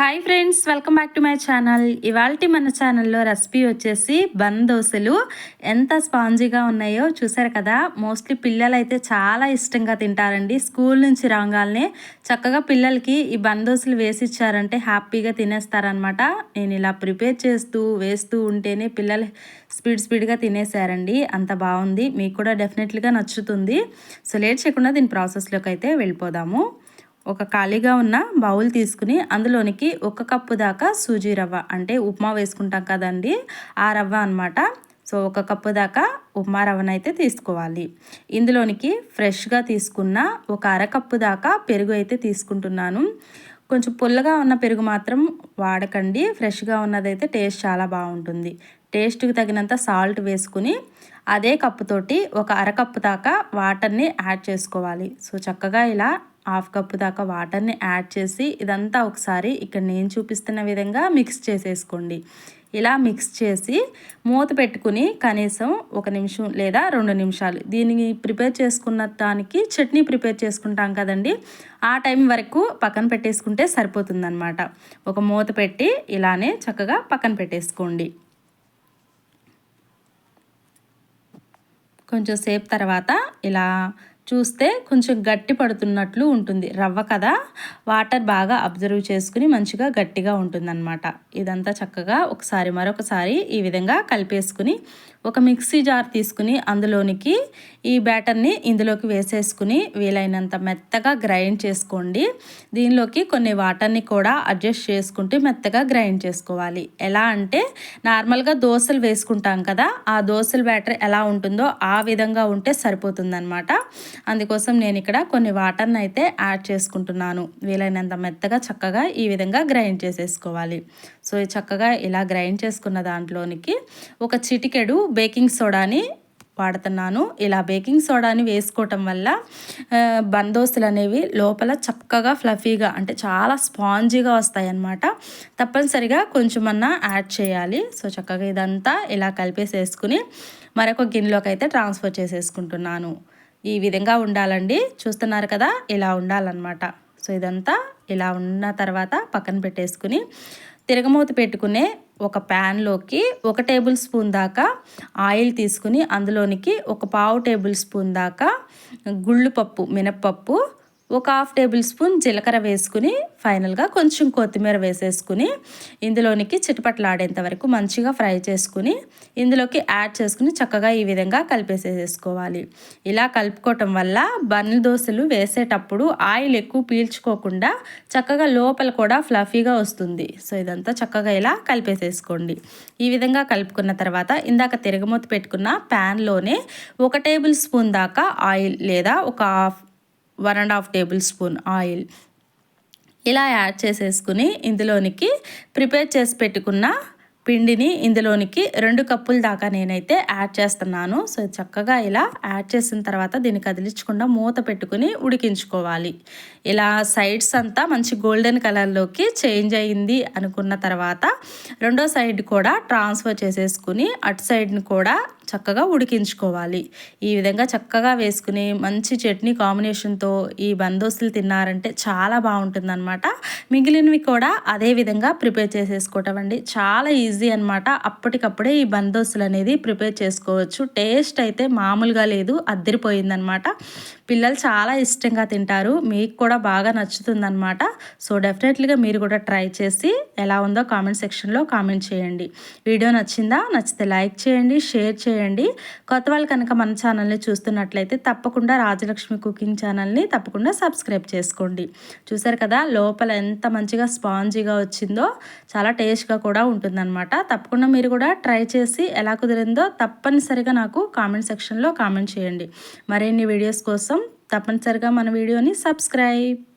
Hi friends welcome back to my channel ఇవాళ మన ఛానల్లో రెసిపీ వచ్చేసి బన్ దోశలు. ఎంత స్పాంజీగా ఉన్నాయో చూసారు కదా? మోస్ట్లీ పిల్లలు అయితే చాలా ఇష్టంగా తింటారండి. స్కూల్ నుంచి రాగానే చక్కగా పిల్లలకి ఈ బన్ దోశలు వేసి ఇచ్చారంటే హ్యాపీగా తినేస్తారనమాట నేను ఇలా ప్రిపేర్ చేస్తూ వేస్తూ ఉంటేనే పిల్లలు స్పీడ్ స్పీడ్గా తినేసారండి. అంత బాగుంది. మీకు కూడా డెఫినెట్లీగా నచ్చుతుంది. సో లేట్ చేయకుండా దీని ప్రాసెస్లోకి అయితే వెళ్ళిపోదాము. ఒక ఖాళీగా ఉన్న బౌల్ తీసుకుని అందులోనికి ఒక కప్పు దాకా సూజీ రవ్వ అంటే ఉప్మా వేసుకుంటాం కదండి ఆ రవ్వ అనమాట సో ఒక కప్పు దాకా ఉప్మా రవ్వనైతే తీసుకోవాలి. ఇందులోనికి ఫ్రెష్గా తీసుకున్న ఒక అరకప్పు దాకా పెరుగు అయితే తీసుకుంటున్నాను. కొంచెం పుల్లగా ఉన్న పెరుగు మాత్రం వాడకండి. ఫ్రెష్గా ఉన్నదైతే టేస్ట్ చాలా బాగుంటుంది. టేస్ట్కి తగినంత సాల్ట్ వేసుకుని అదే కప్పుతోటి ఒక అరకప్పు దాకా వాటర్ని యాడ్ చేసుకోవాలి. సో చక్కగా ఇలా హాఫ్ కప్పు దాకా వాటర్ని యాడ్ చేసి ఇదంతా ఒకసారి ఇక్కడ నేను చూపిస్తున్న విధంగా మిక్స్ చేసేసుకోండి. ఇలా మిక్స్ చేసి మూత పెట్టుకుని కనీసం ఒక నిమిషం లేదా రెండు నిమిషాలు. దీన్ని ప్రిపేర్ చేసుకున్న దానికి చట్నీ ప్రిపేర్ చేసుకుంటాం కదండి. ఆ టైం వరకు పక్కన పెట్టేసుకుంటే సరిపోతుందన్నమాట. ఒక మూత పెట్టి ఇలానే చక్కగా పక్కన పెట్టేసుకోండి. కొంచెం సేపు తర్వాత ఇలా చూస్తే కొంచెం గట్టి పడుతున్నట్లు ఉంటుంది. రవ్వ కదా? వాటర్ బాగా అబ్జర్వ్ చేసుకుని మంచిగా గట్టిగా ఉంటుందన్నమాట. ఇదంతా చక్కగా ఒకసారి మరొకసారి ఈ విధంగా కలిపేసుకుని ఒక మిక్సీ జార్ తీసుకుని అందులోనికి ఈ బ్యాటర్ని ఇందులోకి వేసేసుకుని వీలైనంత మెత్తగా గ్రైండ్ చేసుకోండి. దీనిలోకి కొన్ని వాటర్ని కూడా అడ్జస్ట్ చేసుకుంటూ మెత్తగా గ్రైండ్ చేసుకోవాలి. ఎలా అంటే నార్మల్గా దోశలు వేసుకుంటాం కదా ఆ దోశల బ్యాటర్ ఎలా ఉంటుందో ఆ విధంగా ఉంటే సరిపోతుందన్నమాట. అందుకోసం నేను ఇక్కడ కొన్ని వాటర్ని అయితే యాడ్ చేసుకుంటున్నాను. వీలైనంత మెత్తగా చక్కగా ఈ విధంగా గ్రైండ్ చేసేసుకోవాలి. సో చక్కగా ఇలా గ్రైండ్ చేసుకున్న దాంట్లోనికి ఒక చిటికెడు బేకింగ్ సోడాని వాడుతున్నాను. ఇలా బేకింగ్ సోడాని వేసుకోవటం వల్ల బందోస్తులు అనేవి లోపల చక్కగా ఫ్లఫీగా అంటే చాలా స్పాంజీగా వస్తాయి అన్నమాట తప్పనిసరిగా కొంచెమన్నా యాడ్ చేయాలి. సో చక్కగా ఇదంతా ఇలా కలిపేసేసుకుని మరొక గిన్నెలోకి అయితే ట్రాన్స్ఫర్ చేసేసుకుంటున్నాను. ఈ విధంగా ఉండాలండి. చూస్తున్నారు కదా ఇలా ఉండాలన్నమాట. సో ఇదంతా ఇలా ఉన్న తర్వాత పక్కన పెట్టేసుకుని తిరగమూత పెట్టుకునే ఒక ప్యాన్లోకి ఒక టేబుల్ స్పూన్ దాకా ఆయిల్ తీసుకుని అందులోనికి ఒక పావు టేబుల్ స్పూన్ దాకా గుళ్ళు పప్పు మినప్పప్పు ఒక హాఫ్ టేబుల్ స్పూన్ జీలకర్ర వేసుకుని ఫైనల్గా కొంచెం కొత్తిమీర వేసేసుకుని ఇందులోనికి చిటపట్లాడేంత వరకు మంచిగా ఫ్రై చేసుకుని ఇందులోకి యాడ్ చేసుకుని చక్కగా ఈ విధంగా కలిపేసేసుకోవాలి. ఇలా కలుపుకోవటం వల్ల బన్ను దోశలు వేసేటప్పుడు ఆయిల్ ఎక్కువ పీల్చుకోకుండా చక్కగా లోపల కూడా ఫ్లఫీగా వస్తుంది. సో ఇదంతా చక్కగా ఇలా కలిపేసేసుకోండి. ఈ విధంగా కలుపుకున్న తర్వాత ఇందాక తిరగమూత పెట్టుకున్న ప్యాన్లోనే ఒక టేబుల్ స్పూన్ దాకా ఆయిల్ లేదా ఒక half one and half tablespoon oil ఇలా యాడ్ చేసేసుకుని ఇందులోనికి ప్రిపేర్ చేసి పెట్టుకున్న పిండిని ఇందులోనికి రెండు కప్పుల దాకా నేనైతే యాడ్ చేస్తున్నాను. సో చక్కగా ఇలా యాడ్ చేసిన తర్వాత దీన్ని కదిలించకుండా మూత పెట్టుకుని ఉడికించుకోవాలి. ఇలా సైడ్స్ అంతా మంచి గోల్డెన్ కలర్లోకి చేంజ్ అయ్యింది అనుకున్న తర్వాత రెండో సైడ్ కూడా ట్రాన్స్ఫర్ చేసేసుకుని అటు సైడ్ని కూడా చక్కగా ఉడికించుకోవాలి. ఈ విధంగా చక్కగా వేసుకుని మంచి చట్నీ కాంబినేషన్తో ఈ బందోస్తులు తిన్నారంటే చాలా బాగుంటుందన్నమాట. మిగిలినవి కూడా అదే విధంగా ప్రిపేర్ చేసేసుకోవటం అండి. చాలా ఈజీ అనమాట అప్పటికప్పుడే ఈ బందోస్తులు అనేది ప్రిపేర్ చేసుకోవచ్చు. టేస్ట్ అయితే మామూలుగా లేదు అద్దరిపోయిందనమాట పిల్లలు చాలా ఇష్టంగా తింటారు. మీకు కూడా బాగా నచ్చుతుందనమాట సో డెఫినెట్లీగా మీరు కూడా ట్రై చేసి ఎలా ఉందో కామెంట్ సెక్షన్లో కామెంట్ చేయండి. వీడియో నచ్చిందా? నచ్చితే లైక్ చేయండి షేర్ చేయండి. కొత్త వాళ్ళు కనుక మన ఛానల్ని చూస్తున్నట్లయితే తప్పకుండా రాజలక్ష్మి కుకింగ్ ఛానల్ని తప్పకుండా సబ్స్క్రైబ్ చేసుకోండి. చూసారు కదా లోపల ఎంత మంచిగా స్పాంజీగా వచ్చిందో చాలా టేస్ట్గా కూడా ఉంటుందన్నమాట. తప్పకుండా మీరు కూడా ట్రై చేసి ఎలా కుదిరిందో తప్పనిసరిగా నాకు కామెంట్ సెక్షన్లో కామెంట్ చేయండి. మరిన్ని వీడియోస్ కోసం తప్పనిసరిగా మన వీడియోని సబ్స్క్రైబ్.